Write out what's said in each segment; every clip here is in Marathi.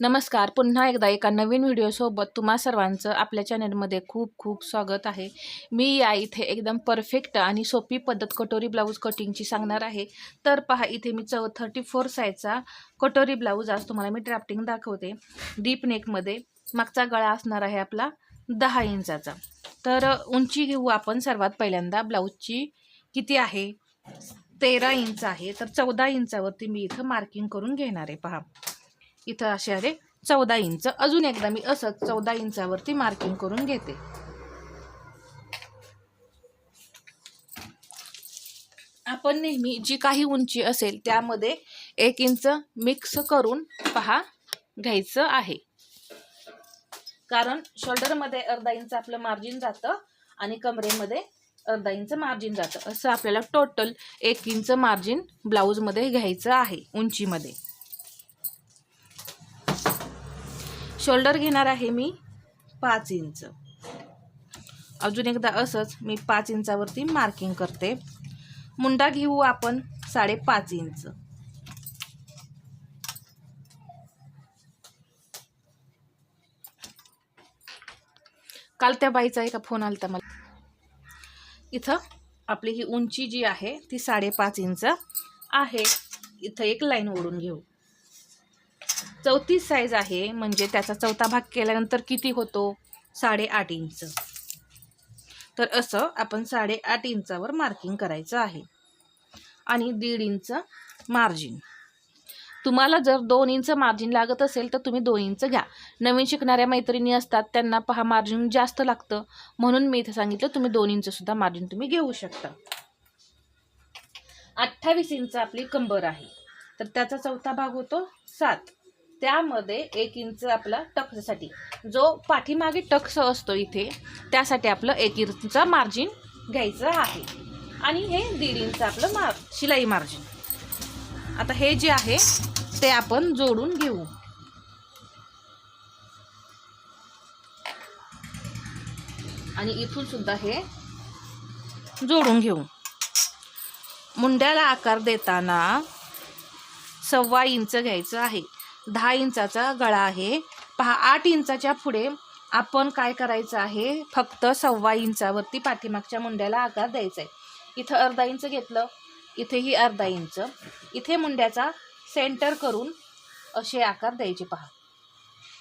नमस्कार. पुन्हा एकदा एका नवीन व्हिडिओसोबत तुम्हा सर्वांचं आपल्या चॅनलमध्ये खूप खूप स्वागत आहे. मी या इथे एकदम परफेक्ट आणि सोपी पद्धत कटोरी ब्लाऊज कटिंगची सांगणार आहे. तर पहा इथे मी चौ थर्टी फोर साईजचा कटोरी ब्लाऊज आज तुम्हाला मी ड्राफ्टिंग दाखवते. डीप नेकमध्ये मागचा गळा असणार आहे आपला दहा इंचाचा. तर उंची घेऊ आपण सर्वात पहिल्यांदा. ब्लाऊजची किती आहे? तेरा इंच आहे. तर चौदा इंचावरती मी इथं मार्किंग करून घेणार आहे. पहा. इथं असे आले चौदा इंच. अजून एकदा मी असंच चौदा इंचावरती मार्किंग करून घेते. आपण नेहमी जी काही उंची असेल त्यामध्ये एक इंच मिक्स करून पहा घ्यायचं आहे. कारण शोल्डरमध्ये अर्धा इंच आपलं मार्जिन जातं आणि कमरेमध्ये अर्धा इंच मार्जिन जातं. असं आपल्याला टोटल एक इंच मार्जिन ब्लाऊजमध्ये घ्यायचं आहे उंचीमध्ये. शोल्डर घेणार आहे मी पाच इंच. अजून एकदा असंच मी पाच इंचावरती मार्किंग करते. मुंडा घेऊ आपण साडेपाच इंच. काल त्या बाईचा एका फोन आलता मला. इथं आपली ही उंची जी आहे ती साडेपाच इंच आहे. इथं एक लाईन ओढून घेऊ. चौतीस साईज आहे. म्हणजे त्याचा चौथा भाग केल्यानंतर किती होतो? साडेआठ इंच तर असं आपण साडेआठ इंचावर मार्किंग करायचं आहे. आणि दीड इंच मार्जिन तुम्हाला जर दोन इंच मार्जिन लागत असेल तर तुम्ही दोन इंच घ्या. नवीन शिकणाऱ्या मैत्रिणी असतात त्यांना पहा मार्जिन जास्त लागतं. म्हणून मी इथं सांगितलं तुम्ही दोन इंचसुद्धा मार्जिन तुम्ही घेऊ शकता. अठ्ठावीस इंच आपली कंबर आहे. तर त्याचा चौथा भाग होतो सात. त्यामध्ये एक इंच आपला टक्ससाठी. जो पाठीमागे टक्स असतो इथे त्यासाठी आपलं एक इंच मार्जिन घ्यायचं आहे. आणि हे दीड इंच आपलं मार शिलाई मार्जिन आता हे जे आहे ते आपण जोडून घेऊ. आणि इथून सुद्धा हे जोडून घेऊ. मुंड्याला आकार देताना सव्वा इंच घ्यायचं आहे. दहा इंचाचा गळा आहे. पहा आठ इंचाच्या पुढे आपण काय करायचं आहे? फक्त सव्वा इंचावरती पाठीमागच्या मुंड्याला आकार द्यायचा आहे इथं अर्धा इंच घेतलं इथेही अर्धा इंच. इथे मुंड्याचा सेंटर करून असे आकार द्यायचे पहा.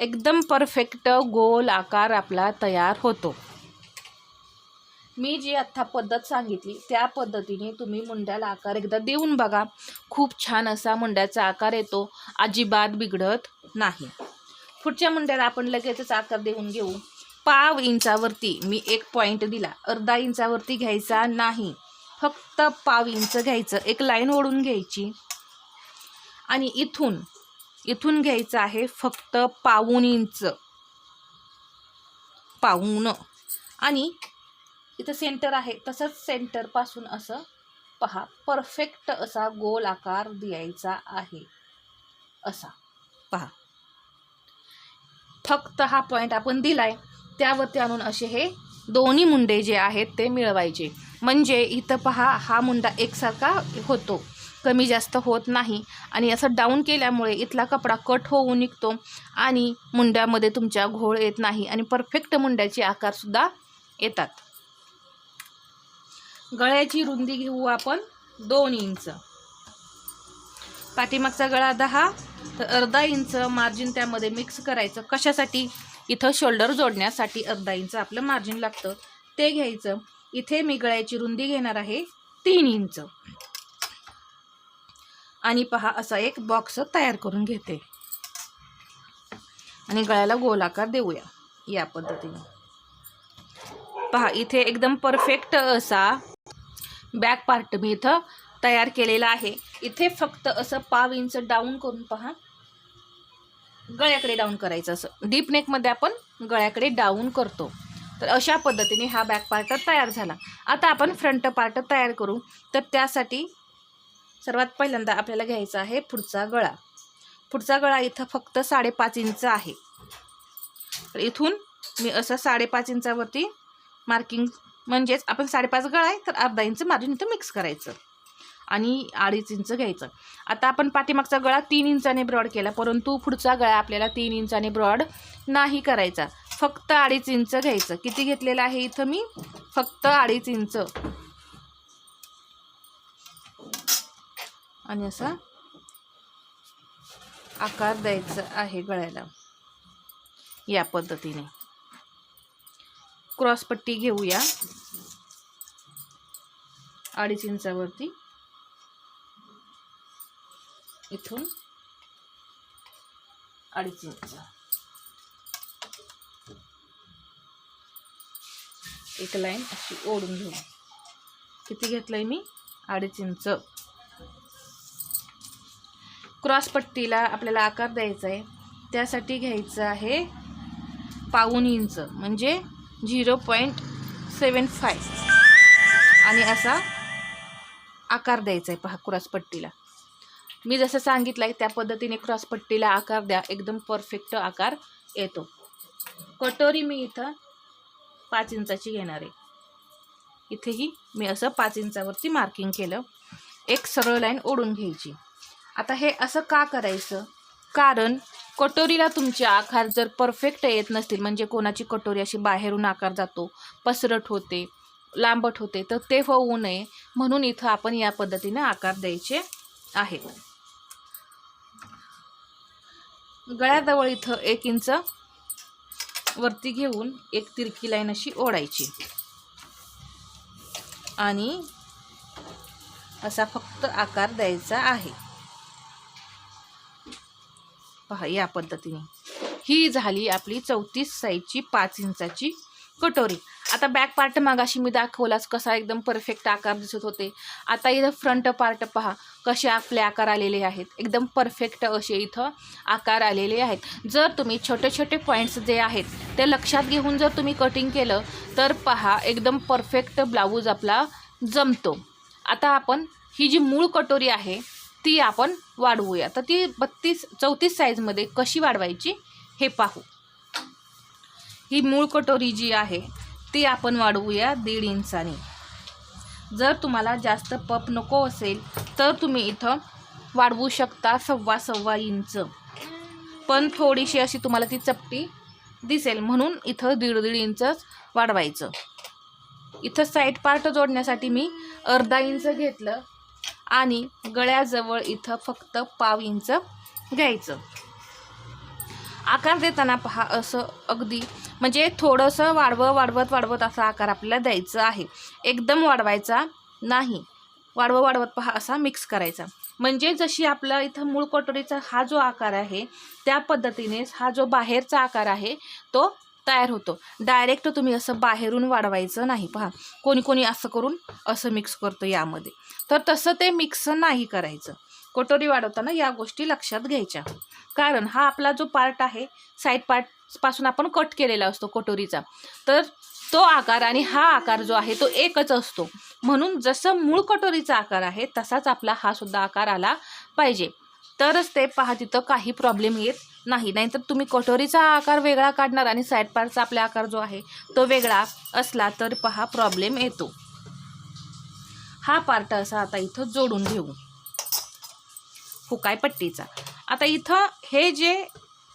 एकदम परफेक्ट गोल आकार आपला तयार होतो. मी जी आत्ता पद्धत सांगितली त्या पद्धतीने तुम्ही मुंड्याला आकार एकदा देऊन बघा. खूप छान असा मुंड्याचा आकार येतो. अजिबात बिघडत नाही. पुढच्या मुंड्याला आपण लगेचच आकार देऊन घेऊ. पाव इंचावरती मी एक पॉईंट दिला. अर्धा इंचावरती घ्यायचा नाही. फक्त पाव इंच घ्यायचं. एक लाईन ओढून घ्यायची. आणि इथून इथून घ्यायचं आहे फक्त पाऊन इंच. पाऊन. आणि इथं सेंटर आहे. तसंच सेंटरपासून असं पहा. परफेक्ट असा गोल आकार द्यायचा आहे. असा. पहा. फक्त हा पॉईंट आपण दिलाय. त्यावरती आणून असे हे दोन्ही मुंडे जे आहेत ते मिळवायचे. म्हणजे इथं पहा हा मुंडा एकसारखा होतो. कमी जास्त होत नाही. आणि असं डाऊन केल्यामुळे इथला कपडा कट होऊन निघतो. आणि मुंड्यामध्ये तुमच्या घोळ येत नाही. आणि परफेक्ट मुंड्याचे आकारसुद्धा येतात. गळ्याची रुंदी घेऊ आपण दोन इंच. पाठीमागचा गळा दहा तर अर्धा इंच मार्जिन त्यामध्ये मिक्स करायचं. कशासाठी? इथं शोल्डर जोडण्यासाठी अर्धा इंच आपलं मार्जिन लागतं. ते घ्यायचं. इथे मी गळ्याची रुंदी घेणार आहे तीन इंच. आणि पहा असा एक बॉक्स तयार करून घेते. आणि गळ्याला गोलाकार देऊया या पद्धतीने. पहा इथे एकदम परफेक्ट असा बॅक पार्ट मी इथं तयार केलेला आहे. इथे फक्त असं पाव इंच डाऊन करून पहा. गळ्याकडे डाऊन करायचं असं. डीप नेकमध्ये आपण गळ्याकडे डाऊन करतो. तर अशा पद्धतीने हा बॅक पार्ट तयार झाला. आता आपण फ्रंट पार्ट तयार करू. तर त्यासाठी सर्वात पहिल्यांदा आपल्याला घ्यायचा आहे पुढचा गळा. पुढचा गळा इथं फक्त साडेपाच इंच आहे. तर इथून मी असं साडेपाच इंचावरती मार्किंग म्हणजेच आपण साडेपाच गळा आहे तर अर्धा इंच मार्जिन इथं मिक्स करायचं. आणि अडीच इंच घ्यायचं. आता आपण पाठीमागचा गळा तीन इंचाने ब्रॉड केला परंतु पुढचा गळा आपल्याला तीन इंचाने ब्रॉड नाही करायचा. फक्त अडीच इंच घ्यायचं. किती घेतलेलं आहे इथं मी? फक्त अडीच इंच. आणि असा आकार द्यायचा आहे गळ्याला. या पद्धतीने. क्रॉसपट्टी घेऊया. अडीच इंचावरती. इथून अडीच इंच. एक लाईन अशी ओढून घेऊ. किती घेतलंय मी? अडीच इंच. क्रॉस पट्टीला आपल्याला आकार द्यायचा आहे त्यासाठी घ्यायचं आहे पाऊन इंच म्हणजे झिरो पॉईंट सेवन फाय आणि असा आकार द्यायचा आहे पहा क्रॉसपट्टीला मी जसं सांगितलं आहे त्या पद्धतीने क्रॉसपट्टीला आकार द्या एकदम परफेक्ट आकार येतो. कटोरी मी इथं पाच इंचाची घेणार आहे. इथेही मी असं पाच इंचावरती मार्किंग केलं. एक सरळ लाईन ओढून घ्यायची. आता हे असं का करायचं? कारण कटोरीला तुमचे आकार जर परफेक्ट येत नसतील म्हणजे कोणाची कटोरी अशी बाहेरून आकार जातो पसरट होते लांबट होते तर ते होऊ नये. म्हणून इथं आपण या पद्धतीने आकार द्यायचे आहेत गळ्याजवळ इथं एक इंच वरती घेऊन एक तिरकी लाईन अशी ओढायची. आणि असा फक्त आकार द्यायचा आहे. पहा या पद्धतीने. ही झाली आपली चौतीस साईजची पाच इंचाची कटोरी. आता बॅक पार्ट मागाशी मी दाखवलाच कसा एकदम परफेक्ट आकार दिसत होते. आता इथं फ्रंट पार्ट पहा कसे आपले आकार आलेले आहेत. एकदम परफेक्ट असे इथं आकार आलेले आहेत. जर तुम्ही छोटे छोटे पॉईंट्स जे आहेत ते लक्षात घेऊन जर तुम्ही कटिंग केलं तर पहा एकदम परफेक्ट ब्लाऊज आपला जमतो. आता आपण ही जी मूळ कटोरी आहे ती आपण वाढवूया. तर ती बत्तीस चौतीस साईजमध्ये कशी वाढवायची हे पाहू. ही मूळ कटोरी जी आहे ती आपण वाढवूया दीड इंचाने. जर तुम्हाला जास्त पप नको असेल तर तुम्ही इथं वाढवू शकता सव्वा सव्वा इंच. पण थोडीशी अशी तुम्हाला ती चपटी दिसेल म्हणून इथं दीड दीड इंचच वाढवायचं. इथं साईड पार्ट जोडण्यासाठी मी अर्धा इंच घेतलं आणि गळ्याजवळ इथं फक्त पाव इंच घ्यायचं. आकार देताना पहा असं अगदी म्हणजे थोडंसं वाढवं वाढवत वाढवत असा आकार आपल्याला द्यायचा आहे. एकदम वाढवायचा नाही. वाढवं वाढवत पहा असा मिक्स करायचा. म्हणजे जशी आपला इथं मूळ कटोरीचा हा जो आकार आहे त्या पद्धतीनेच हा जो बाहेरचा आकार आहे तो तयार होतो. डायरेक्ट तुम्ही असं बाहेरून वाढवायचं नाही. पहा कोणी कोणी असं करून असं मिक्स करतो यामध्ये. तर तसं ते मिक्स नाही करायचं. कटोरी वाढवताना या गोष्टी लक्षात घ्यायच्या. कारण हा आपला जो पार्ट आहे साईड पार्टपासून आपण कट केलेला असतो कटोरीचा. तर तो आकार आणि हा आकार जो आहे तो एकच असतो. म्हणून जसं मूळ कटोरीचा आकार आहे तसाच आपला हा सुद्धा आकार आला पाहिजे. तरच ते पहा तिथं काही प्रॉब्लेम येत नाही. नाहीतर तुम्ही कटोरीचा आकार वेगळा काढणार आणि साईड पार्टचा आपला आकार जो आहे तो वेगळा असला तर पहा प्रॉब्लेम येतो. हा पार्ट असा आता इथं जोडून घेऊ. फुकाय पट्टीचा. आता इथं हे जे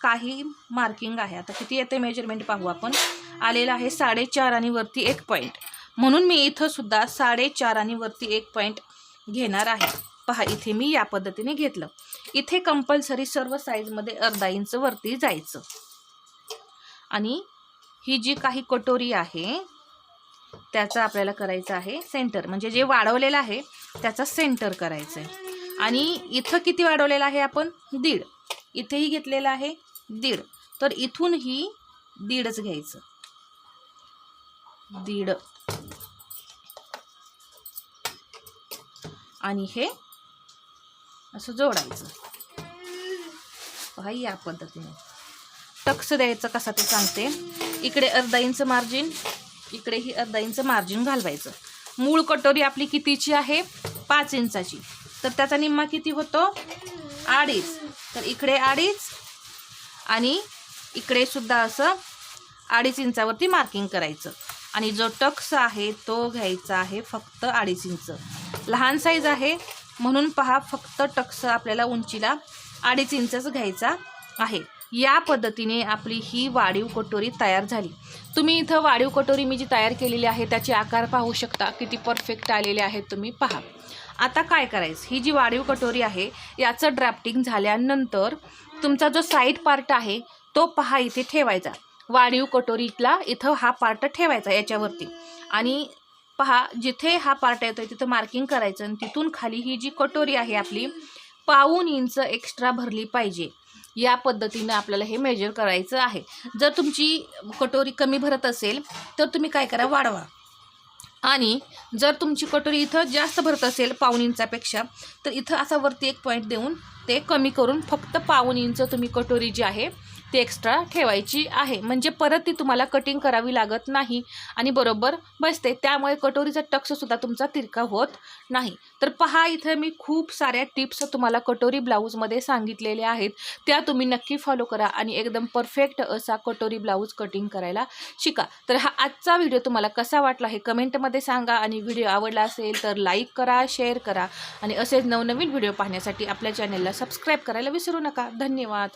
काही मार्किंग आहे आता किती येते मेजरमेंट पाहू आपण. आलेलं आहे साडेचार आणि वरती एक पॉईंट म्हणून मी इथं सुद्धा साडेचार आणि वरती एक पॉईंट घेणार आहे. पहा इथे मी या पद्धतीने घेतलं. इथे कंपल्सरी सर्व साईजमध्ये अर्धा इंच वरती जायचं. आणि ही जी काही कटोरी आहे त्याचं आपल्याला करायचं आहे सेंटर म्हणजे जे वाढवलेलं आहे त्याचा सेंटर करायचं आहे आणि इथं किती वाढवलेलं आहे आपण? दीड. इथेही घेतलेलं आहे दीड. तर इथूनही दीडच घ्यायचं. दीड. आणि हे असं जोडायचं. पहा या पद्धतीने. टक्स द्यायचं कसा ते सांगते. इकडे अर्धा इंच मार्जिन इकडेही अर्धा इंच मार्जिन घालवायचं. मूळ कटोरी आपली कितीची आहे? पाच इंचाची. तर त्याचा निम्मा किती होतो? अडीच. तर इकडे अडीच आणि इकडे सुद्धा असं अडीच इंचावरती मार्किंग करायचं. आणि जो टक्स आहे तो घ्यायचा आहे फक्त अडीच इंच. लहान साईज आहे म्हणून पहा फक्त टक्स आपल्याला उंचीला अडीच इंचच घ्यायचा आहे. या पद्धतीने आपली ही वाढीव कटोरी तयार झाली. तुम्ही इथं वाढीव कटोरी मी जी तयार केलेली आहे त्याचे आकार पाहू शकता. किती परफेक्ट आलेले आहेत तुम्ही पहा. आता काय करायचं? ही जी वाढीव कटोरी आहे याचं ड्राफ्टिंग झाल्यानंतर तुमचा जो साईड पार्ट आहे तो पहा इथे ठेवायचा. वाढीव कटोरीतला इथं हा पार्ट ठेवायचा याच्यावरती. आणि पहा जिथे हा पार्ट येतो तिथं मार्किंग करायचं आणि तिथून खाली ही जी कटोरी आहे आपली पाऊन इंच एक्स्ट्रा भरली पाहिजे. या पद्धतीनं आपल्याला हे मेजर करायचं आहे. जर तुमची कटोरी कमी भरत असेल तर तुम्ही काय करा? वाढवा. आणि जर तुमची कटोरी इथं जास्त भरत असेल पाऊन इंचापेक्षा तर इथं असा वरती एक पॉईंट देऊन ते कमी करून फक्त पाऊन इंच तुम्ही कटोरी जी आहे ती एक्स्ट्रा ठेवायची आहे. म्हणजे परत ती तुम्हाला कटिंग करावी लागत नाही. आणि बरोबर बसते. त्यामुळे कटोरीचा टक्ससुद्धा तुमचा तिरका होत नाही. तर पहा इथं मी खूप साऱ्या टिप्स तुम्हाला कटोरी ब्लाऊजमध्ये सांगितलेल्या आहेत. त्या तुम्ही नक्की फॉलो करा आणि एकदम परफेक्ट असा कटोरी ब्लाऊज कटिंग करायला शिका. तर हा आजचा व्हिडिओ तुम्हाला कसा वाटला हे कमेंटमध्ये सांगा आणि व्हिडिओ आवडला असेल तर लाईक करा शेअर करा. आणि असेच नवनवीन व्हिडिओ पाहण्यासाठी आपल्या चॅनलला सबस्क्राईब करायला विसरू नका. धन्यवाद.